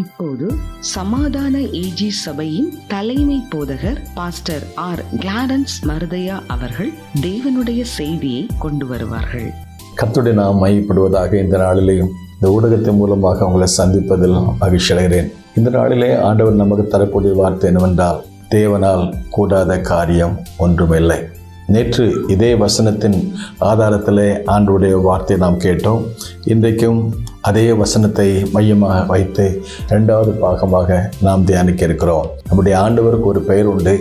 இப்போது சமாதான ஏஜி சபையின் தலைமை போதகர் பாஸ்டர் ஆர் கிளாரன்ஸ் மருதையா அவர்கள் தேவனுடைய செய்தியை கொண்டு வருவார்கள். கத்துடைய நாம் மையப்படுவதாக இந்த நாளிலேயும் இந்த ஊடகத்தின் மூலமாக அவங்களை சந்திப்பதில் மகிழ்ச்சி அடைகிறேன் இந்த நாளிலே ஆண்டவர் நமக்கு தரக்கூடிய வார்த்தை என்னவென்றால் தேவனால் கூடாத காரியம் ஒன்றுமில்லை. நேற்று இதே வசனத்தின் ஆதாரத்திலே ஆண்டுடைய வார்த்தை நாம் கேட்டோம். இன்றைக்கும் அதே வசனத்தை மையமாக வைத்து இரண்டாவது பாகமாக நாம் தியானிக்க இருக்கிறோம். நம்முடைய ஆண்டவருக்கு ஒரு பெயர் உண்டு.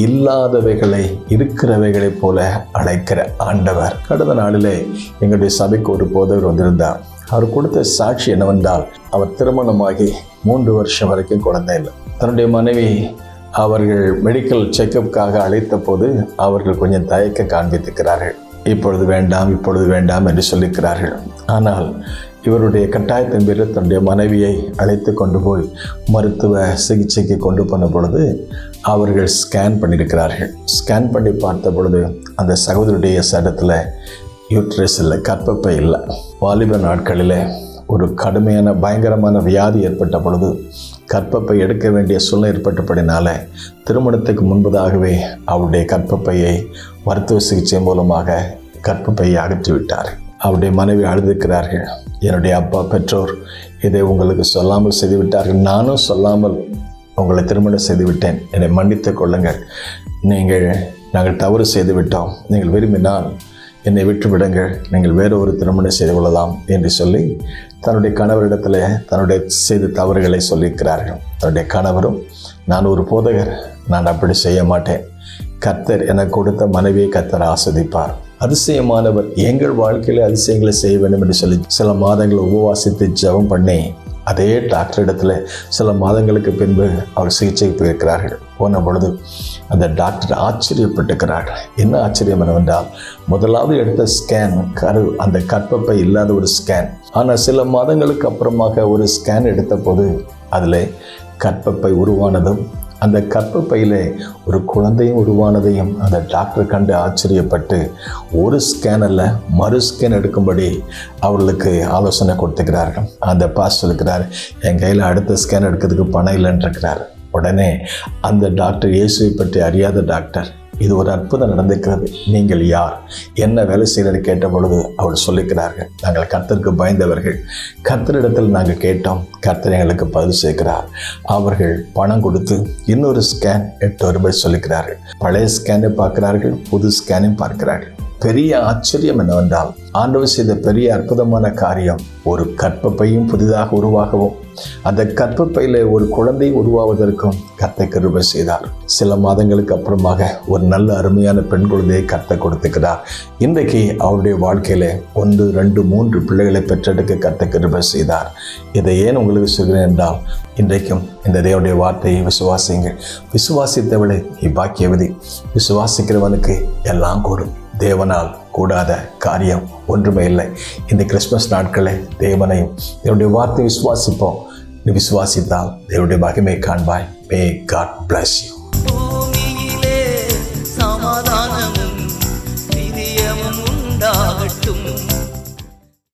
இல்லாதவைகளை இருக்கிறவைகளைப் போல அழைக்கிற ஆண்டவர். கடந்த நாளிலே எங்களுடைய சபைக்கு ஒரு போதவர் வந்திருந்தார். அவர் கொடுத்த சாட்சி என்னவென்றால் அவர் திருமணமாகி மூன்று வருஷம் வரைக்கும் குழந்தை இல்லை. தன்னுடைய மனைவி அவர்கள் மெடிக்கல் செக்கப்புக்காக அழைத்த போது அவர்கள் கொஞ்சம் தயக்க காண்பித்திருக்கிறார்கள். இப்பொழுது வேண்டாம் இப்பொழுது வேண்டாம் என்று சொல்லியிருக்கிறார்கள். ஆனால் இவருடைய கட்டாயத்தின் பேரில் தன்னுடைய மனைவியை அழைத்து கொண்டு போய் மருத்துவ சிகிச்சைக்கு கொண்டு போன பொழுது அவர்கள் ஸ்கேன் பண்ணியிருக்கிறார்கள். ஸ்கேன் பண்ணி பார்த்த பொழுது அந்த சகோதரியுடைய சடத்தில் யூட்ரஸ் இல்லை கற்பப்பை இல்லை. வாலிப நாட்களில் ஒரு கடுமையான பயங்கரமான வியாதி ஏற்பட்ட பொழுது கற்பப்பை எடுக்க வேண்டிய சூழ்நிலை ஏற்பட்டபடினால திருமணத்துக்கு முன்பதாகவே அவருடைய கற்பப்பையை மருத்துவ சிகிச்சை மூலமாக கற்பப்பையை அகற்றிவிட்டார். அவருடைய மனைவி அழுதிருக்கிறார்கள் என்னுடைய அப்பா பெற்றோர் இதை உங்களுக்கு சொல்லாமல் செய்துவிட்டார்கள். நானும் சொல்லாமல் உங்களை திருமணம் செய்துவிட்டேன். என்னை மன்னித்துக் கொள்ளுங்கள். நீங்கள் நாங்கள் தவறு செய்துவிட்டோம். நீங்கள் விரும்பினால் என்னை விட்டுவிடுங்கள். நீங்கள் வேறு ஒரு திருமணம் செய்து கொள்ளலாம் என்று சொல்லி தன்னுடைய கணவரிடத்தில் தன்னுடைய செய்த தவறுகளை சொல்லியிருக்கிறார்கள். தன்னுடைய கணவரும் நான் ஒரு போதகர். நான் அப்படி செய்ய மாட்டேன். கர்த்தர் எனக்கு கொடுத்த மனைவியை கர்த்தர் ஆஸ்வதிப்பார். அதிசயமானவர். எங்கள் வாழ்க்கையில் அதிசயங்களை செய்ய வேண்டும் என்று சொல்லி சில மாதங்களை உபவாசித்து ஜெபம் பண்ணி அதே டாக்டர் இடத்துல சில மாதங்களுக்கு பின்பு அவர் சிகிச்சைக்கு போயிருக்கிறார்கள். போன பொழுது அந்த டாக்டர் ஆச்சரியப்பட்டிருக்கிறார்கள். என்ன ஆச்சரியம் என்னவென்றால் முதலாவது எடுத்த ஸ்கேன் கரு அந்த கற்பப்பை இல்லாத ஒரு ஸ்கேன் ஆனால் சில மாதங்களுக்கு அப்புறமாக ஒரு ஸ்கேன் எடுத்த போது அதில் கற்பப்பை உருவானதும் அந்த கற்பப்பையில் ஒரு குழந்தையும் உருவானதையும் அந்த டாக்டர் கண்டு ஆச்சரியப்பட்டு ஒரு ஸ்கேனரில் மறு ஸ்கேன் எடுக்கும்படி அவர்களுக்கு ஆலோசனை கொடுத்துக்கிறார்கள். அந்த பாஸ் சொல்லுகிறார் என் கையில் அடுத்த ஸ்கேன் எடுக்கிறதுக்கு பணம் இல்லைன்றிருக்கிறார். உடனே அந்த டாக்டர் இயேசுவை பற்றி அறியாத டாக்டர். இது ஒரு அற்புதம் நடந்திருக்கிறது. நீங்கள் யார்? என்ன வேலை செய்கிறது கேட்ட பொழுது அவள் சொல்லிக்கிறார்கள் நாங்கள் கர்த்தருக்கு பயந்தவர்கள். கர்த்தரிடத்தில் நாங்கள் கேட்டோம் கர்த்தர் எங்களுக்கு பதில் செய்கிறார். அவர்கள் பணம் கொடுத்து இன்னொரு ஸ்கேன் எட்டு ரூபாய் சொல்லிக்கிறார்கள். பழைய ஸ்கேனை பார்க்கிறார்கள் புது ஸ்கேனையும் பார்க்கிறார்கள். பெரிய ஆச்சரியம் என்னவென்றால் ஆண்டவர் செய்த பெரிய அற்புதமான காரியம் ஒரு கற்பப்பையும் புதிதாக உருவாகவும் அந்த கற்பப்பையில் ஒரு குழந்தை உருவாவதற்கும் கத்தை கிருபை செய்தார். சில மாதங்களுக்கு அப்புறமாக ஒரு நல்ல அருமையான பெண் குழந்தையை கத்தை கொடுத்துக்கிறார் இன்றைக்கு அவருடைய வாழ்க்கையில ஒன்று ரெண்டு மூன்று பிள்ளைகளை பெற்றெடுக்க கத்தை கிருபை செய்தார். இதை ஏன் உங்களுக்கு சொல்கிறேன் என்றால் இன்றைக்கும் இந்த தேவனுடைய வார்த்தையை விசுவாசிங்கள் விசுவாசித்தவளை இப்பாக்கியவதி விசுவாசிக்கிறவனுக்கு எல்லாம் கூடும். தேவனால் கூடாத காரியம் ஒன்றுமே இல்லை. இந்த கிறிஸ்மஸ் நாட்களில் தேவனையும் என்னுடைய வார்த்தை விசுவாசிப்போம். நீ விசுவாசித்தால் தேவனுடைய மகிமை காண்பாய். மே காட் பிளஸ் யூ சமாதானமும் உண்டாகட்டும்.